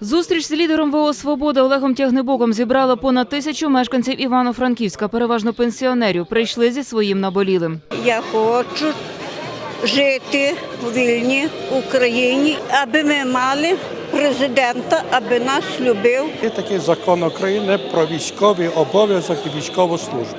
Зустріч з лідером ВО «Свобода» Олегом Тягнебоком зібрала понад тисячу мешканців Івано-Франківська, переважно пенсіонерів. Прийшли зі своїм наболілим. Я хочу жити в вільній Україні, аби ми мали президента, аби нас любив. Є такий закон України про військовий обов'язок і військову службу.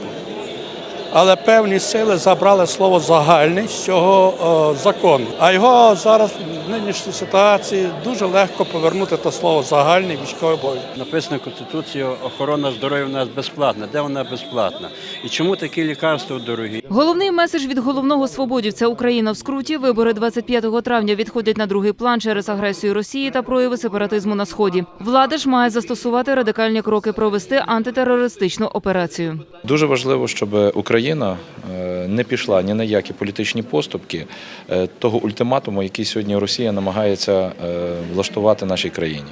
Але певні сили забрали слово загальний з цього е, закону. А його зараз в нинішній ситуації дуже легко повернути те слово загальний військовий обов'язок. Написано Конституцією, охорона здоров'я у нас безплатна. Де вона безплатна? І чому такі лікарства дорогі? Головний меседж від головного свободівця Україна в скруті. Вибори 25 травня відходять на другий план через агресію Росії та прояви сепаратизму на сході. Влада ж має застосувати радикальні кроки провести антитерористичну операцію. Дуже важливо, щоб Україна е, не пішла ні на які політичні поступки е, того ультиматуму, який сьогодні Росія намагається е, влаштувати нашій країні.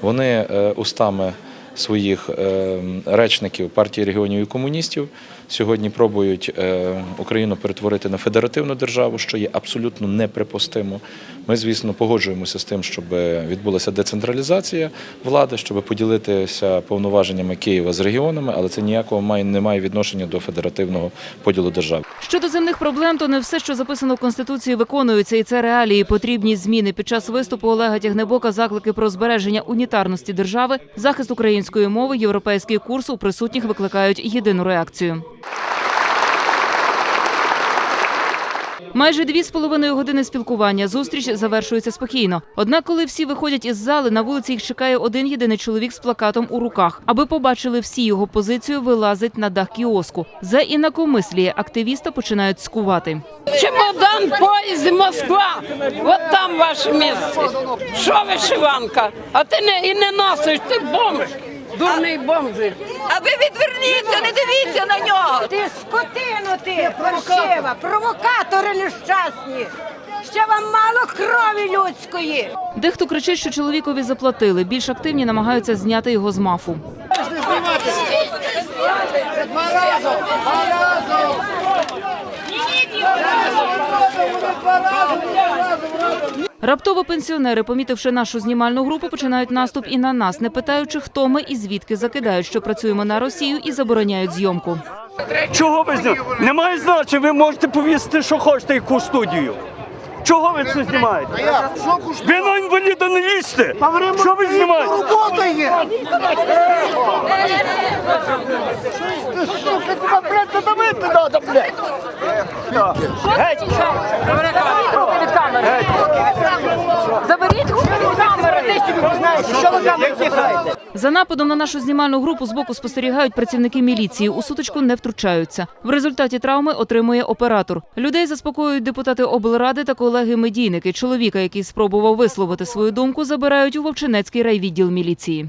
Вони устами своїх е, речників партії регіонів і комуністів сьогодні пробують е, Україну перетворити на федеративну державу, що є абсолютно неприпустимо. Ми, звісно, погоджуємося з тим, щоб відбулася децентралізація влади, щоб поділитися повноваженнями Києва з регіонами, але це ніякого має не має відношення до федеративного поділу держави. Щодо земних проблем, то не все, що записано в конституції, виконується, і це реалії. Потрібні зміни. Під час виступу Олега Тягнебока заклики про збереження унітарності держави, захист української мови, європейський курс у присутніх викликають єдину реакцію. Майже дві з половиною години спілкування. Зустріч завершується спокійно. Однак, коли всі виходять із зали, на вулиці їх чекає один єдиний чоловік з плакатом у руках. Аби побачили всі його позицію, вилазить на дах кіоску. За інакомисліє активіста починають скувати. Чемодан, поїзд, Москва. От там ваше місце. Що вишиванка? А ти не і не носиш, ти бомж. Дурний бомж. А ви відверніться, не дивіться на нього. Ти скотину ти, паршива, провокатори нещасні. Ще вам мало крові людської. Дехто кричить, що чоловікові заплатили. Більш активні намагаються зняти його з мафу. Раптово пенсіонери, помітивши нашу знімальну групу, починають наступ і на нас, не питаючи, хто ми і звідки закидають, що працюємо на Росію і забороняють зйомку. Чого ви знімаєте? Немає значення, ви можете повісити, що хочете, яку студію. Чого ви це знімаєте? Ви на інваліда не лізьте! Що ви знімаєте? Робота є! Заберіть За нападом на нашу знімальну групу з боку спостерігають працівники міліції. У сутичку не втручаються. В результаті травми отримує оператор. Людей заспокоюють депутати облради та колеги-медійники. Чоловіка, який спробував висловити свою думку, забирають у Вовчинецький райвідділ міліції.